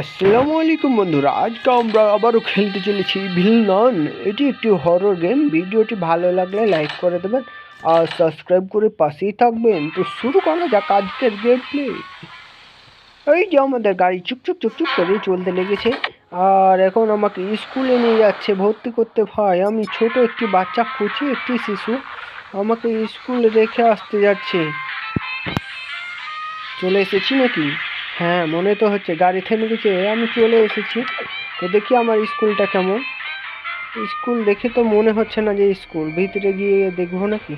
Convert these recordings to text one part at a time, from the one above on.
আসসালামু আলাইকুম বন্ধুরা, আজকে আমরা আবারও খেলতে চলেছি ভিলনন। এটি একটি হরর গেম ভিডিওটি ভালো লাগলে লাইক করে দেবেন আর সাবস্ক্রাইব করে পাশেই থাকবেন। তো শুরু করা যাক আজকের গেম প্লে এই যে আমাদের গাড়ি চুকচুক চুকচুক করে চলতে লেগেছে। আর এখন আমাকে স্কুলে নিয়ে যাচ্ছে, ভর্তি করতে ভাই। আমি ছোট একটি বাচ্চা খুঁজি একটি শিশু। আমাকে স্কুলে রেখে আসতে যাচ্ছে। চলে এসেছি নাকি? হ্যাঁ মনে তো হচ্ছে। গাড়ি থেমে গেছে, আমি চলে এসেছি। তো দেখি আমার স্কুলটা কেমন। স্কুল দেখে তো মনে হচ্ছে না যে স্কুল। ভিতরে গিয়ে দেখব নাকি?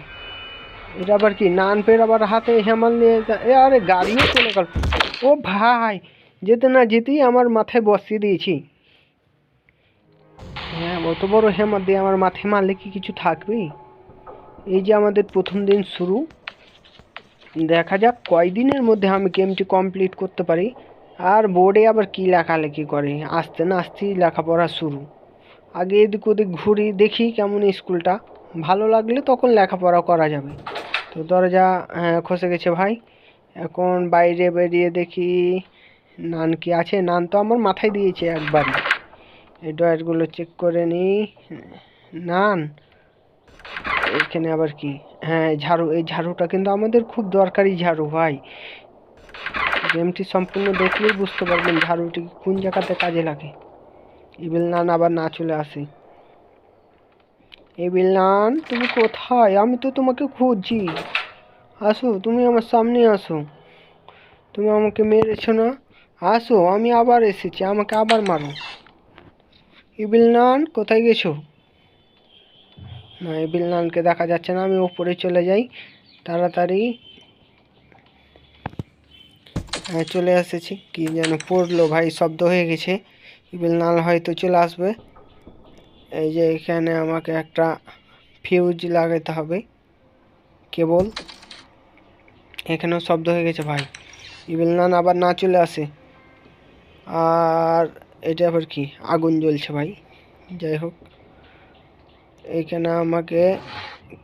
এটা আবার কি? নান পের আবার হাতে হেমাল নিয়ে এ, আরে গাড়িও চলে গেল। ও ভাই, যেতে না যেতেই আমার মাথায় বসিয়ে দিয়েছি। হ্যাঁ অত বড় হেমার দিয়ে আমার মাথায় মারলে কি কিছু থাকবে এই যে আমাদের প্রথম দিন শুরু। দেখা যাক কয়দিনের মধ্যে আমি গেমটি কমপ্লিট করতে পারি। আর বোর্ডে আবার কি লেখালেখি করে? আস্তে না আস্তেই লেখাপড়া শুরু। আগে এদিক ওদিক ঘুরি, দেখি কেমন স্কুলটা। ভালো লাগলে তখন লেখাপড়া করা যাবে। তো দরজা হ্যাঁ খসে গেছে ভাই। এখন বাইরে বেরিয়ে দেখি নান কি আছে। নান তো আমার মাথায় দিয়েছে একবারই। এই ডয়ারগুলো চেক করে নিই নান এখানে আবার কি? হ্যাঁ ঝাড়ু, এই ঝাড়ুটা কিন্তু আমাদের খুব দরকারি ঝাড়ু, ভাই। গেমটি সম্পূর্ণ দেখলেই বুঝতে পারবেন ঝাড়ুটি কোন জায়গাতে কাজে লাগে। ইবিল নান আবার না চলে আসে। ইবিল নান, তুমি কোথায়? আমি তো তোমাকে খুঁজছি। আসো, তুমি আমার সামনে আসো। তুমি আমাকে মেরেছো না? আসো, আমি আবার এসেছি, আমাকে আবার মারো। ইবিল নান, কোথায় গেছো? না, এই বিলনানকে দেখা যাচ্ছে না, আমি ওপরে চলে যাই। তাড়াতাড়ি। হ্যাঁ চলে এসেছি। কি যেন পড়ল ভাই, শব্দ হয়ে গেছে। বিলনাল হয়তো চলে আসবে। এই যে এখানে আমাকে একটা ফিউজ লাগাতে হবে। কেবল। এখানেও শব্দ হয়ে গেছে ভাই। ইবিলনান আবার না চলে আসে। আর এটা আবার কি? আগুন জ্বলছে ভাই। যাই হোক। এইখানে আমাকে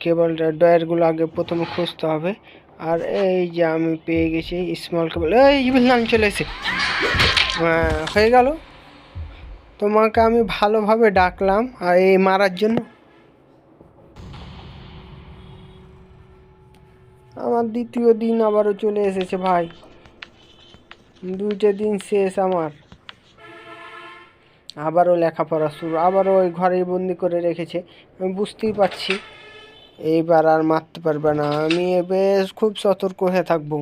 কেবলটা ডয়ারগুলো আগে প্রথমে খুঁজতে হবে। আর এই যে আমি পেয়ে গেছি স্মল কেবল এই নাম চলে এসে হ্যাঁ, হয়ে গেল। তোমাকে আমি ভালোভাবে ডাকলাম আর এই মারার জন্য। আমার দ্বিতীয় দিন আবারও চলে এসেছে ভাই। দুইটা দিন শেষ আমার। আবারও লেখাপড়া শুরু, আবারও ওই ঘরেই বন্দি করে রেখেছে। আমি বুঝতেই পারছি, এইবার আর মারতে পারবে না। আমি বেশ খুব সতর্ক হয়ে থাকব।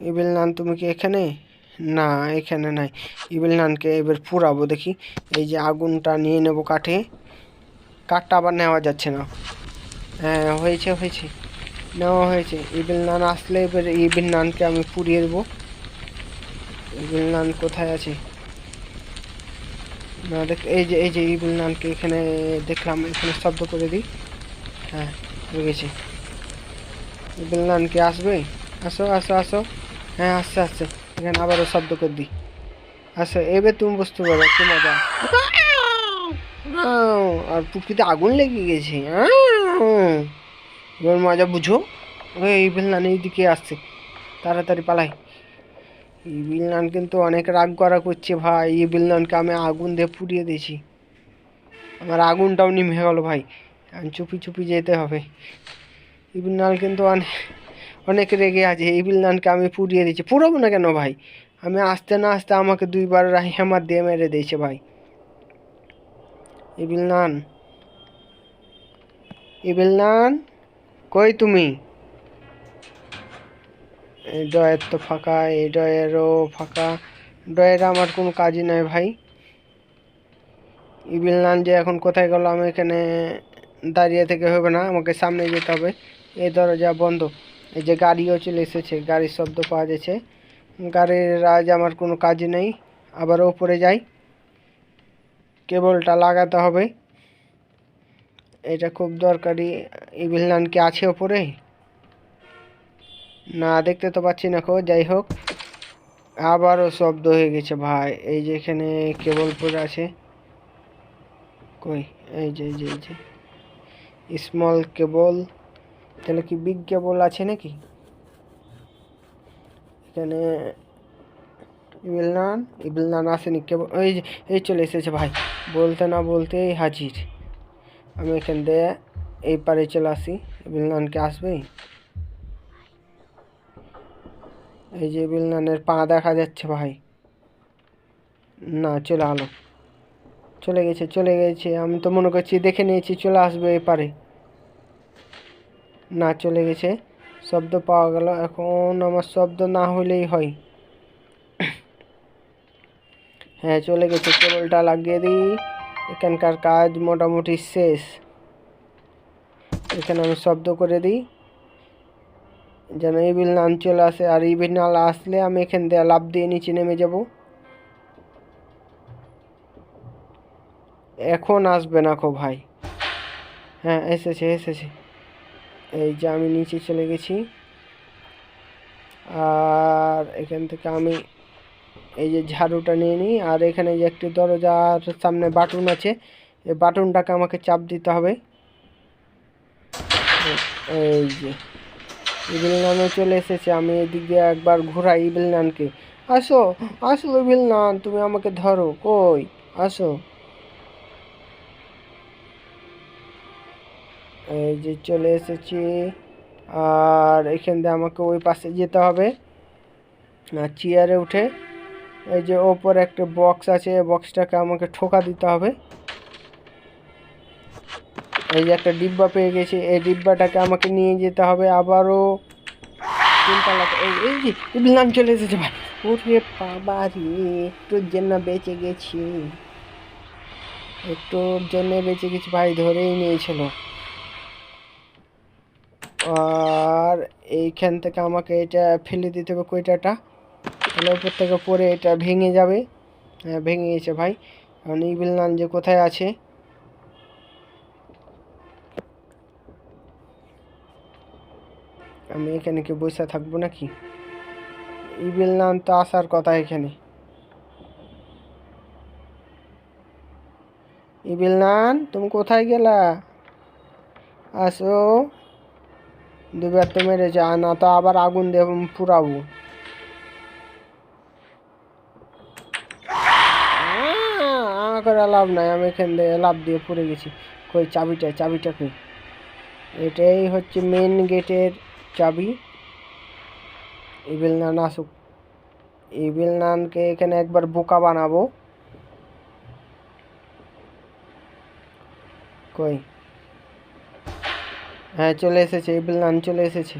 ইবিল নান, তুমি কি এখানে? না, এখানে নাই। ইবিল নানকে এবার পুরাবো দেখি। এই যে আগুনটা নিয়ে নেব কাঠে। কাঠটা আবার নেওয়া যাচ্ছে না। হ্যাঁ হয়েছে হয়েছে। নেওয়া হয়েছে। ইবিল নান আসলে এবার ইবিল নানকে আমি পুড়িয়ে দেবো। ইবিল নান কোথায় আছে? না, দেখ, এই যে এই যে ইবিল নানকে এখানে দেখলাম, এখানে শব্দ করে দিই। হ্যাঁ গেছে। ইবিল নান কি আসবে? আসো আসো আসো। হ্যাঁ আসছে আসছে। এখানে আবারও শব্দ করে দিই। আসো, এবার তুমি বুঝতে পারো, কি মজা। আর পুকুরিতে আগুন লেগে গেছে। এবার মজা বুঝো। ওই ইবিল নান এইদিকে আসছে। তাড়াতাড়ি পালাই। ইবিল নান কিন্তু অনেক রাগ করা করছে ভাই। ইবিল নানকে আমি আগুন দিয়ে পুড়িয়ে দিয়েছি। আমার আগুনটাও নিমে গেল ভাই। চুপি চুপি যেতে হবে। ইবিল নান কিন্তু অনেক অনেক রেগে আছে। ইবিল নানকে আমি পুড়িয়ে দিয়েছি। পুরাবো না কেন ভাই? আমি আসতে না আসতে আমাকে দুইবার হেমার দিয়ে মেরে দিয়েছে ভাই। ইবিল নান ইবিল নান, কই তুমি? ডয়ের তো ফাঁকা এই ডয়েরও ফাঁকা। ডয়ের আমার কোনো কাজই নাই ভাই। ইবিল নান যে এখন কোথায় গেল, আমি এখানে দাঁড়িয়ে থেকে হবে না, আমাকে সামনে যেতে হবে। এই দরজা বন্ধ। এই যে গাড়িও চলে এসেছে, গাড়ির শব্দ পাওয়া যাচ্ছে। গাড়ির আজ আমার কোনো কাজ নেই আবার ওপরে যাই। কেবলটা লাগাতে হবে। এটা খুব দরকারি। ইবিল নান কি আছে ওপরে না, দেখতে তো পাচ্ছি না খো যাই হোক। আবারও শব্দ হয়ে গেছে ভাই, এই যে এখানে কেবল পড়ে আছে। কই? এই যে এই যে এই যে। স্মল কেবল তাহলে কি বিগ কেবল আছে নাকি? এখানে ইবিল নান ইবিল নান আসেনি কেবল, এই যে, এই চলে এসেছে ভাই। বলতে না বলতেই হাজির। আমি এখান দিয়ে এই পারে চলে আসি। ইবিল নানকে এই যে ইবিল নানের পা দেখা যাচ্ছে ভাই। না, চলে আলো। চলে গেছে চলে গেছে। আমি তো মনে করছি দেখে নিয়েছি, চলে আসবে এপারে। না, চলে গেছে। শব্দ পাওয়া গেল। এখন আমার শব্দ না হলেই হয়। হ্যাঁ চলে গেছে। কেবলটা লাগিয়ে দিই। এখানকার কাজ মোটামুটি শেষ। এখানে আমি শব্দ করে দিই। যেন ইবিল নাম চলে আসে আর ইবিল নাল আসলে আমি এখান দিয়ে লাভ দিয়ে নিচে নেমে যাব। এখন আসবে না খো ভাই। হ্যাঁ এসেছে এসেছে। এই যে আমি নিচে চলে গেছি। আর এখান থেকে আমি এই যে ঝাড়ুটা নিয়ে নিই, আর এখানে যে একটি দরজার সামনে বাটন আছে, এই বাটনটাকে আমাকে চাপ দিতে হবে। এই যে। ইবিল নানও চলে এসেছে, আমি এদিক দিয়ে একবার ঘোরাই ইবিল নানকে। আসো আসো ইবিল নান, তুমি আমাকে ধরো, কই? আসো। এই যে চলে এসেছি, আর এখান দিয়ে আমাকে ওই পাশে যেতে হবে। আর চেয়ারে উঠে, এই যে ওপর একটা বক্স আছে বক্সটাকে আমাকে ঠোকা দিতে হবে। এই যে একটা ডিব্বা পেয়ে গেছি, এই ডিব্বাটাকে আমাকে নিয়ে যেতে হবে আবারও। এই এই যে ইবলাম চলে এসেছে ভাই। ওরে বাবা রে একটুর জন্য বেঁচে গেছি। একটুর জন্য বেঁচে গেছি ভাই, ধরেই নিয়েছিল। আর এইখান থেকে আমাকে এটা ফেলে দিতে হবে কয়টাটা? তাহলে উপর থেকে পরে এটা ভেঙে যাবে। হ্যাঁ ভেঙে গেছে ভাই। এখন ইবিল নান যে কোথায় আছে? আমি এখানে কি বসে থাকব নাকি? ইবিল নাম তো আসার কথা এখানে। ইবিল নান, তুমি কোথায় গেলা? আসো। দুবার তো মেরে যা না তো আবার আগুন দিয়ে পুরাবো। করে লাভ নাই, আমি এখান থেকে লাভ দিয়ে পড়ে গেছি। কই চাবিটা চাবিটা কই? এটাই হচ্ছে মেন গেটের চাবি ইবিল নান আসুক ইবিল নানকে এখানে একবার বোকা বানাবো কই হ্যাঁ চলে এসেছে ইবিল নান চলে এসেছে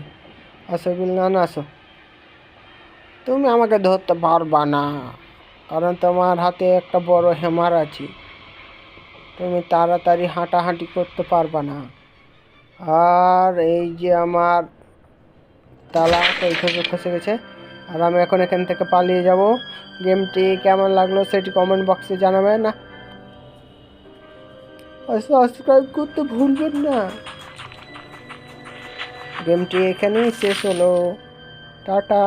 আসো ইবিল নান আসো তুমি আমাকে ধরতে পারবা না কারণ তোমার হাতে একটা বড় হ্যামার আছে তুমি তাড়াতাড়ি হাঁটাহাঁটি করতে পারবা না আর এই যে আমার তালা খসে ফেসে গেছে। আর আমি এখন এখান থেকে পালিয়ে যাব। গেমটি কেমন লাগল সেটি কমেন্ট বক্সে জানাবেন না। সাবস্ক্রাইব করতে ভুলবেন না। গেমটি এখানেই শেষ হলো। টাটা।